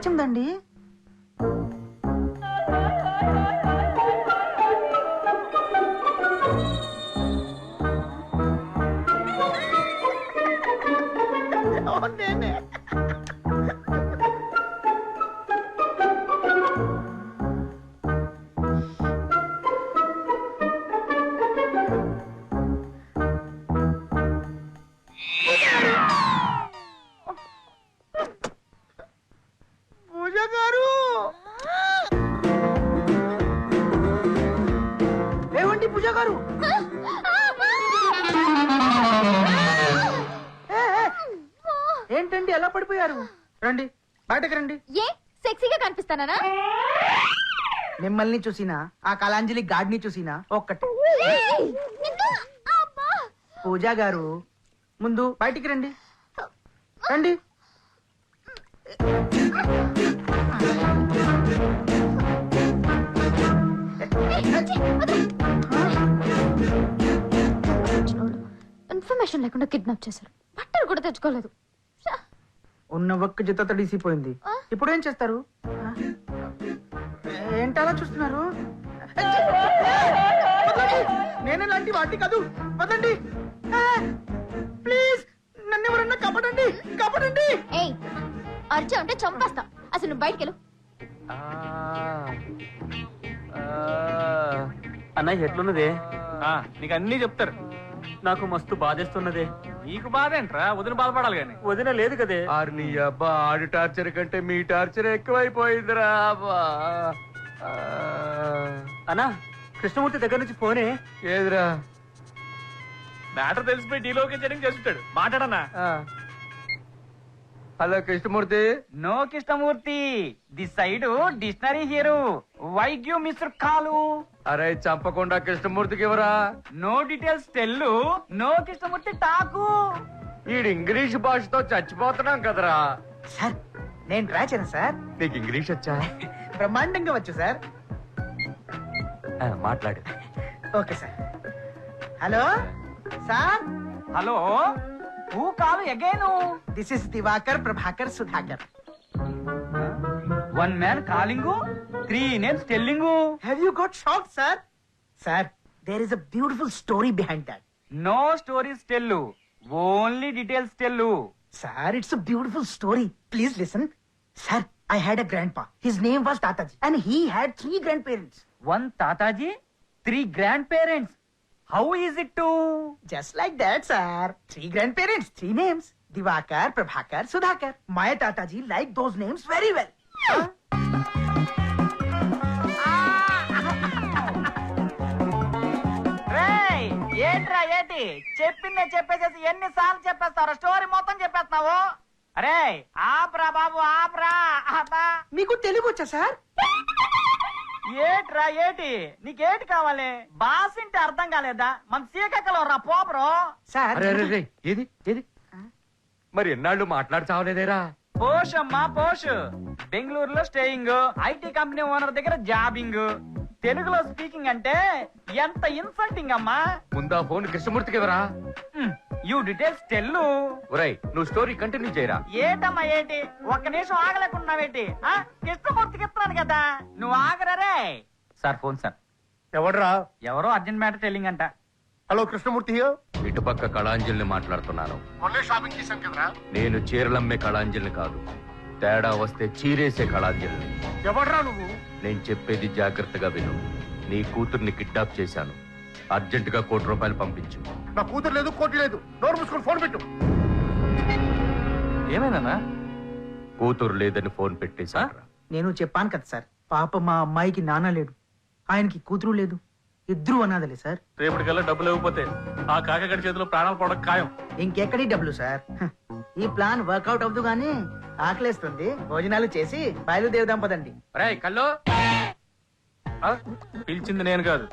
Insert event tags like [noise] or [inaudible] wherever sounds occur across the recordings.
వచ్చిందండి. ఏంటండి ఎలా పడిపోయారు? రండి బయటకు రండి. ఏ? సెక్సీగా కనిపిస్తానా మిమ్మల్ని చూసినా ఆ కళాంజలి గాడిని చూసినా ఒక్కటే. పూజ గారు ముందు బయటికి రండి. రండి. ఇన్ఫర్మేషన్ లేకుండా కిడ్నాప్ చేశారు. బట్టలు కూడా తెచ్చుకోలేదు! ఉన్న ఒక్క జత తడిసిపోయింది? ఇప్పుడు ఏం చేస్తారు? ఆ? ఏంటి అలా చూస్తున్నారు? నేను లాంటి వాటి కాదు. వదండి ప్లీజ్ నన్ను ఎవరన్నా కాపాడండి. కాపాడండి. ఏయ్ అరిచా ఉంటే చంపేస్తా. అసలు నువ్వు బయటికి వెళ్ళు. అన్నయ్య ఎట్లున్నదే? ఆ, నీకు అన్ని చెప్తారు. నాకు మస్తు బాధేస్తున్నదే. నీకు బాధ ఏంట్రా? వదిన బాధపడాలి గాని వదిన లేదు కదే. ఆరు నీ అబ్బా ఆడి టార్చర్ కంటే మీ టార్చర్ ఎక్కువైపోయిందిరా అబ్బా. ఆ, అన్నా కృష్ణమూర్తి దగ్గర నుంచి ఫోనే. ఏదిరా? మ్యాటర్ తెలిసిపోయి డీలోకి చేస్తుంటాడు. మాట్లాడన్నా. ఆ. Hello Krishnamurthy. No Krishnamurthy the side dictionary hero. Why give mister call అరే చంపకుండా కృష్ణమూర్తికి ఇవ్వరా? No details tell no Krishnamurthy talk ఈడు ఇంగ్లీష్ భాషతో చచ్చిపోతున్నాం కదరా. సార్ నేను ట్రై చేయను సార్. నీకు ఇంగ్లీష్ వచ్చా? [laughs] బ్రహ్మాండంగా వచ్చు సార్. ఆ, మాట్లాడు. Okay sir. Hello? Sir? Hello? Who call again this is Diwakar Prabhakar Sudhakar one man calling Three names telling have you got shock sir sir there is a beautiful story behind that no stories tell only details tell Sir, it's a beautiful story. Please listen. Sir, I had a grandpa. His name was Tataji. And he had three grandparents. One Tataji three grandparents how is it to Just like that, sir. Three grandparents, three names. Divakar, Prabhakar, Sudhakar. My Tataji liked those names very well. రేయ్ చెప్పిందే చెప్పేసేసి ఎన్నిసార్లు చెప్పేస్తావు story మొత్తం చెప్పేస్తున్నావు? అరే ఆప్రా బాబు ఆప్రా అబ్బా మీకు తెలుగు వచ్చా sir? ఏట్రా ఏటి? నీకేటి కావాలి? బాసింటే అర్థం కాలేదా? మన సీకక్కలో రా పోపరు. సార్ అరే అరే అరే, ఏది ఏది? మరి ఎన్నాళ్ళు మాట్లాడుతావలేదేరా? పోష్ అమ్మా పోష్. బెంగళూరులో స్టేయింగ్. ఐటీ కంపెనీ ఓనర్ దగ్గర జాబింగ్. తెలుగులో స్పీకింగ్ అంటే ఎంత ఇన్సల్టింగ్ అమ్మా? ముందా ఫోన్ కృష్ణమూర్తికి ఇవ్వరా యూ డీటెయిల్స్ టెల్లు ఒరేయ్ నువ్వు స్టోరీ కంటిన్యూ చేయరా? ఏటమ్మా ఏంటి? ఒక్క నిమిషం ఆగలేకున్నావేంటి ఆ? కృష్ణమూర్తికి ఇస్తున్నాను కదా. నువ్వు ఆగరరే సార్ ఫోన్ సార్. ఎవడ్రా? ఎవరో అర్జెంట్ మ్యాటర్ టెల్లింగ్ అంట. హలో కృష్ణమూర్తి? ఇటుపక్క కళాంజలిని మాట్లాడుతున్నాను. షాపింగ్ చేశాం కదరా. నేను చీరలమ్మే కళాంజలిని కాదు తేడా వస్తే చీరేసే కళాంజలిని. ఎవడ్రా నువ్వు? నేను చెప్పేది జాగ్రత్తగా విను. నీ కూతుర్ని కిడ్నాప్ చేశాను. అర్జెంటుగా కోటి రూపాయలు పంపించు. నా కూతురు లేదు కోటి లేదు. నోరు మూసుకొని ఫోన్ పెట్టు. ఏమైందన్నా? కూతురు లేదని ఫోన్ పెట్టేశారా నేను చెప్పాను కదా సార్ పాప మా అమ్మాయికి నాన్న లేడు. ఆయనకి కూతురు లేదు. ఇద్దరు అనాథలే సార్. రేపటికల్లా డబ్బులు ఇవ్వకపోతే ఆ కాకగడి చేతిలో ప్రాణాలు పోవడం ఖాయం. ఇంకెక్కడి డబ్బులు సార్? ఈ ప్లాన్ వర్కౌట్ అవ్వదు గానీ ఆకలేస్తుంది. భోజనాలు చేసి బయలుదేరుదాం పదండి. రేయ్ కల్లో. ఆ? పిలిచింది నేను కాదు.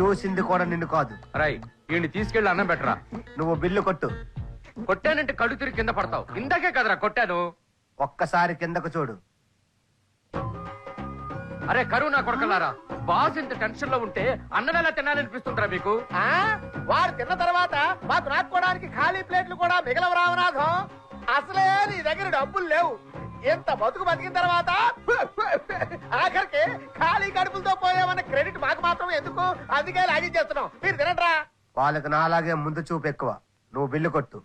చూసింది కూడా నిన్ను కాదు. రాయ్ వీడిని తీసుకెళ్ళి అన్నం పెట్టరా? నువ్వు బిల్లు కొట్టు. కొట్టానంటే కడు తిరిగి కింద పడతావు. ఇందాకే కదరా కొట్టాను. ఒక్కసారి కిందకు చూడు. అరే కరువు నా కొడకలారా బాస్ ఇంత టెన్షన్లో ఉంటే అన్నం ఎలా తినాలనిపిస్తుంటారా మీకు? వాడు తిన్న తర్వాత మాకు నాటుకోవడానికి ఖాళీ ప్లేట్లు కూడా మిగలవు రామనాథం అసలే నీ దగ్గర డబ్బులు లేవు. ఎంత బతుకు బతికిన తర్వాత ఆఖరికి ఖాళీ కడుపులతో పోయామన్న క్రెడిట్ మాకు మాత్రం ఎందుకు? అందుకే లాగింగ్ చేస్తున్నాం. మీరు తినట్రా వాళ్ళకి నాలాగే ముందు చూపు ఎక్కువ. నువ్వు బిల్లు కొట్టు.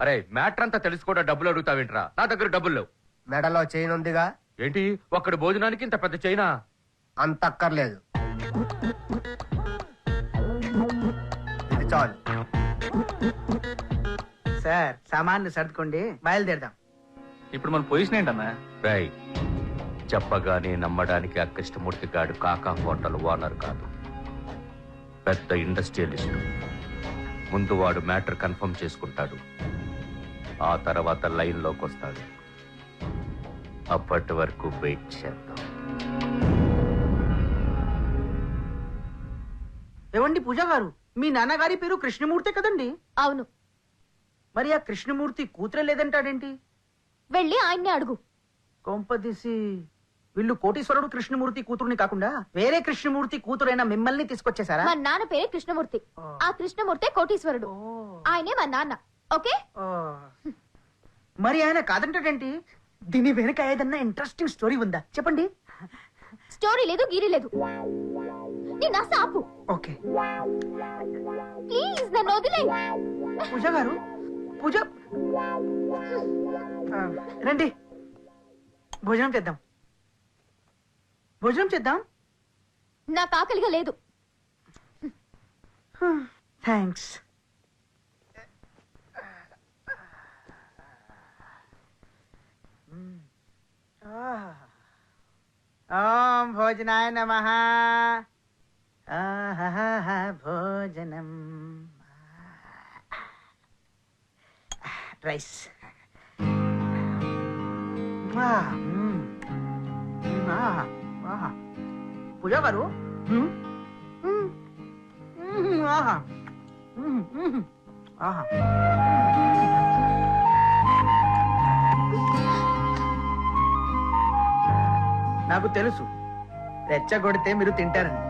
అరే మ్యాటర్ అంతా తెలిసి కూడా డబ్బులు అడుగుతావేంట్రా? నా దగ్గర డబ్బులు లేవు. మెడలో చైన్ ఉందిగా? ఏంటి? ఒక్కడి భోజనానికి ఇంత పెద్ద చైనా? అంత అక్కర్లేదు ఇది చాలు. సార్ సామాన్లు సర్దుకోండి బయలుదేరదాం. ఇప్పుడు మన పొజిషన్ ఏంటన్నా? రై చెప్పగానే నమ్మడానికి ఆ కృష్ణమూర్తి గాడు కాకా హోటల్ ఓనర్ కాదు. పెద్ద ఇండస్ట్రియలిస్ట్. ముందు వాడు మ్యాటర్ కన్ఫర్మ్ చేసుకుంటాడు. ఆ తర్వాత లైన్లోకి వస్తాడు. అప్పటి వరకు వెయిట్ చేద్దాం. ఏవండి పూజ గారు? మీ నాన్నగారి పేరు కృష్ణమూర్తి కదండి? అవును. మరి ఆ కృష్ణమూర్తి కూతురే లేదంటాడేంటి? వెళ్ళి ఆయన్నే అడుగు. కొంపదీసి వీళ్ళు కోటీశ్వరుడు కృష్ణమూర్తి కూతురుని కాకుండా వేరే కృష్ణమూర్తి కూతురైన మిమ్మల్ని తీసుకొచ్చేసారా మా నాన్న పేరే కృష్ణమూర్తి. ఆ కృష్ణమూర్తే కోటీశ్వరుడు. ఆయనే మా నాన్న. ఓకే. మరి ఆయన కాదంటాడేంటి? దీని వెనక ఏదన్నా ఇంట్రెస్టింగ్ స్టోరీ ఉందా? చెప్పండి. స్టోరీ లేదు గీరీ లేదు. నీ నస ఆపు. ఓకే. ప్లీజ్ నన్ను వదిలే. పూజ గారు పూజ? ఆ, రండి. భోజనం చేద్దాం. భోజనం చేద్దాం? నాకు ఆకలిగా లేదు. థ్యాంక్స్. ఓం భోజనాయ నమ. భోజనం. రైస్. పూజ గారు? ఆహా ఆహా నాకు తెలుసు. రెచ్చగొడితే మీరు తింటారని.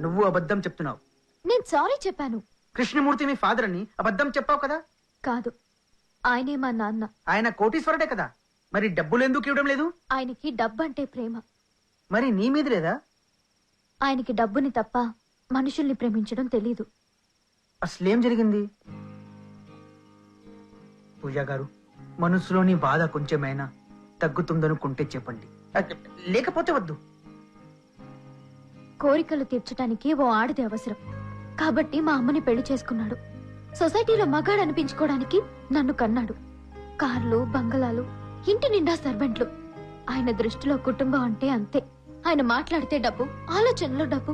నువ్వు అబద్ధం చెప్తున్నావు. నేను సారీ చెప్పాను. కృష్ణమూర్తి మీ ఫాదర్ అని అబద్ధం చెప్పావు కదా? కాదు. ఆయనే మా నాన్న. ఆయన కోటీశ్వరుడే కదా? మరి డబ్బులు ఎందుకు ఇవ్వడం లేదు? ఆయనకి డబ్బంటే ప్రేమ. మరి నీ మీద లేదా? ఆయనకి డబ్బుని తప్ప మనుషుల్ని ప్రేమించడం తెలీదు. అసలేం జరిగింది? పూజా గారు మనసులోని బాధ కొంచెమైనా తగ్గుతుందనుకుంటే చెప్పండి. లేకపోతే వద్దు. కోరికలు తీర్చడానికి ఓ ఆడది అవసరం. కాబట్టి మా అమ్మని పెళ్ళి చేసుకున్నాడు. సొసైటీలో మగాడు అనిపించుకోవడానికి నన్ను కన్నాడు. కార్లు బంగళాలు ఇంటి నిండా సర్వెంట్లు. ఆయన దృష్టిలో కుటుంబం అంటే అంతే. ఆయన మాట్లాడితే డబ్బు ఆలోచనలో డబ్బు.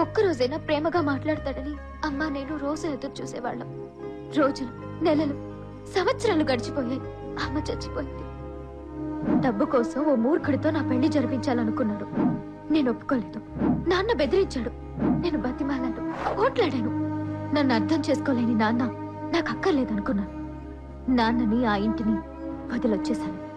ఒక్కరోజైనా ప్రేమగా మాట్లాడతాడని అమ్మా నేను రోజు ఎదురు చూసేవాళ్ళం. రోజులు నెలలు సంవత్సరాలు గడిచిపోయాయి. అమ్మ చచ్చిపోయింది. డబ్బు కోసం ఓ మూర్ఖుడితో నా పెళ్ళి జరిపించాలనుకున్నాడు. నేను ఒప్పుకోలేదు. నాన్న బెదిరించాడు. నేను బతిమాలను. ఓట్లాడాను నన్ను అర్థం చేసుకోలేని నాన్న నాకు అక్కర్లేదనుకున్నాను. నాన్నని ఆ ఇంటిని వదిలొచ్చేశాను.